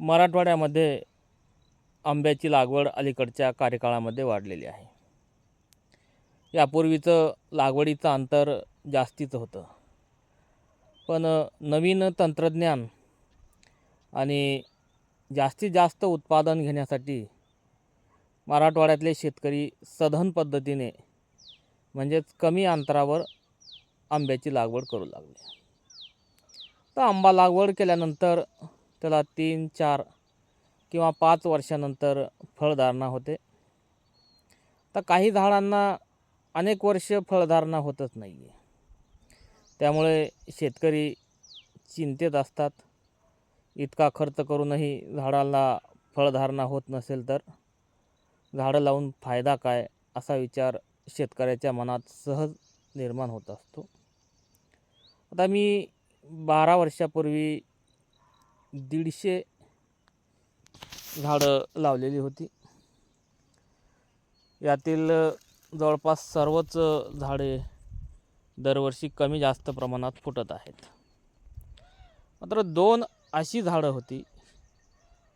मराठवाड्यामध्ये आंब्याची लागवड अलीकडच्या कार्यकाळामध्ये वाढलेली आहे. यापूर्वीचं लागवडीचं अंतर जास्तीचं होतं. पण नवीन तंत्रज्ञान आणि जास्तीत जास्त उत्पादन घेण्यासाठी मराठवाड्यातले शेतकरी सधन पद्धतीने म्हणजेच कमी अंतरावर आंब्याची लागवड करू लागले. तर आंबा लागवड केल्यानंतर त्याला तीन चार किंवा पाच वर्षानंतर फळधारणा होते. तर काही झाडांना अनेक वर्ष फळधारणा होतच नाही आहे त्यामुळे शेतकरी चिंतेत असतात. इतका खर्च करूनही झाडाला फळधारणा होत नसेल तर. झाडं लावून फायदा काय असा विचार शेतकऱ्याच्या मनात सहज निर्माण होत असतो. आता मी बारा वर्षापूर्वी दीडशे झाडं लावलेली होती. यातील जवळपास सर्वच झाडे दरवर्षी कमी जास्त प्रमाणात फुटत आहेत. मात्र दोन अशी झाडं होती.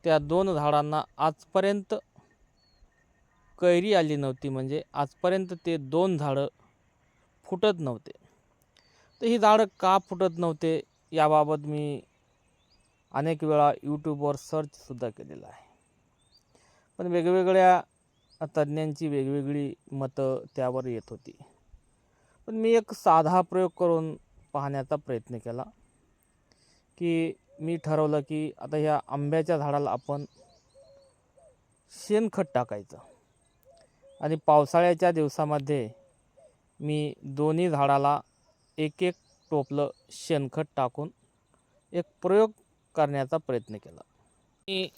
त्या दोन झाडांना आजपर्यंत कैरी आली नव्हती. म्हणजे आजपर्यंत ते दोन झाडं फुटत नव्हते. तर ही झाडं का फुटत नव्हते याबाबत मी अनेक वेळा यूट्यूबवर सर्चसुद्धा केलेलं आहे. पण वेगवेगळ्या तज्ज्ञांची वेगवेगळी मतं त्यावर येत होती. पण मी एक साधा प्रयोग करून पाहण्याचा प्रयत्न केला की मी ठरवलं की आता ह्या आंब्याच्या झाडाला आपण शेणखत टाकायचं. आणि पावसाळ्याच्या दिवसामध्ये मी दोन्ही झाडाला एक एक टोपलं शेणखत टाकून एक प्रयोग करण्याचा प्रयत्न केला. मी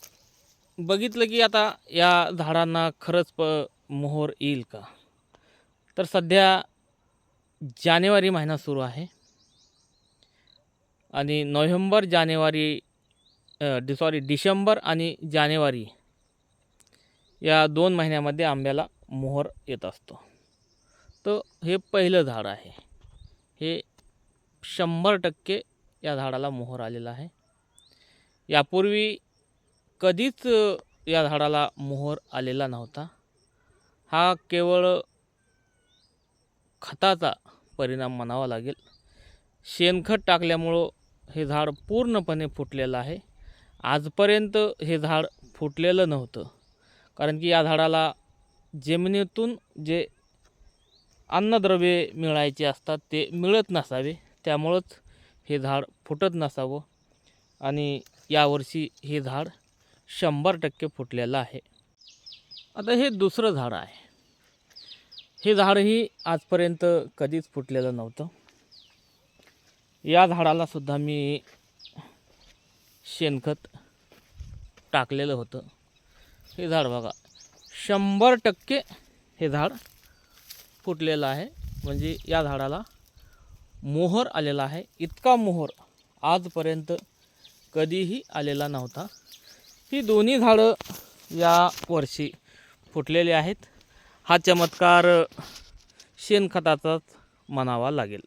बघितलं की आता या झाडांना खरंच प मोहर येईल का? तर सध्या जानेवारी महिना सुरू आहे. आणि नोव्हेंबर जानेवारी डि सॉरी डिसेंबर आणि जानेवारी या दोन महिन्यामध्ये आंब्याला मोहर येत असतो. तर हे पहिलं झाड आहे. हे शंभर टक्के या झाडाला मोहर आलेला आहे. यापूर्वी कधीच या झाडाला मोहर आलेला नव्हता. हा केवळ खताचा परिणाम म्हणावा लागेल. शेणखत टाकल्यामुळं हे झाड पूर्णपणे फुटलेलं आहे. आजपर्यंत हे झाड फुटलेलं नव्हतं. कारण की या झाडाला जमिनीतून जे अन्नद्रव्ये मिळायचे असतात ते मिळत नसावे. त्यामुळंच हे झाड फुटत नसावं. आणि यावर्षी हे झाड शंभर टक्के फुटलेलं आहे. आता हे दुसरं झाड आहे. हे झाडही आजपर्यंत कधीच फुटलेलं नव्हतं. या झाडाला सुद्धा मी शेणखत टाकलेलं होतं. हे झाड बघा शंभर टक्के हे झाड फुटलेलं आहे. म्हणजे या झाडाला मोहर आलेला आहे. इतका मोहर आजपर्यंत कधीही आलेला नव्हता. ही दोन्ही झाडं या वर्षी फुटलेली आहेत. हा चमत्कार शेणखताचाच म्हणावा लागेल.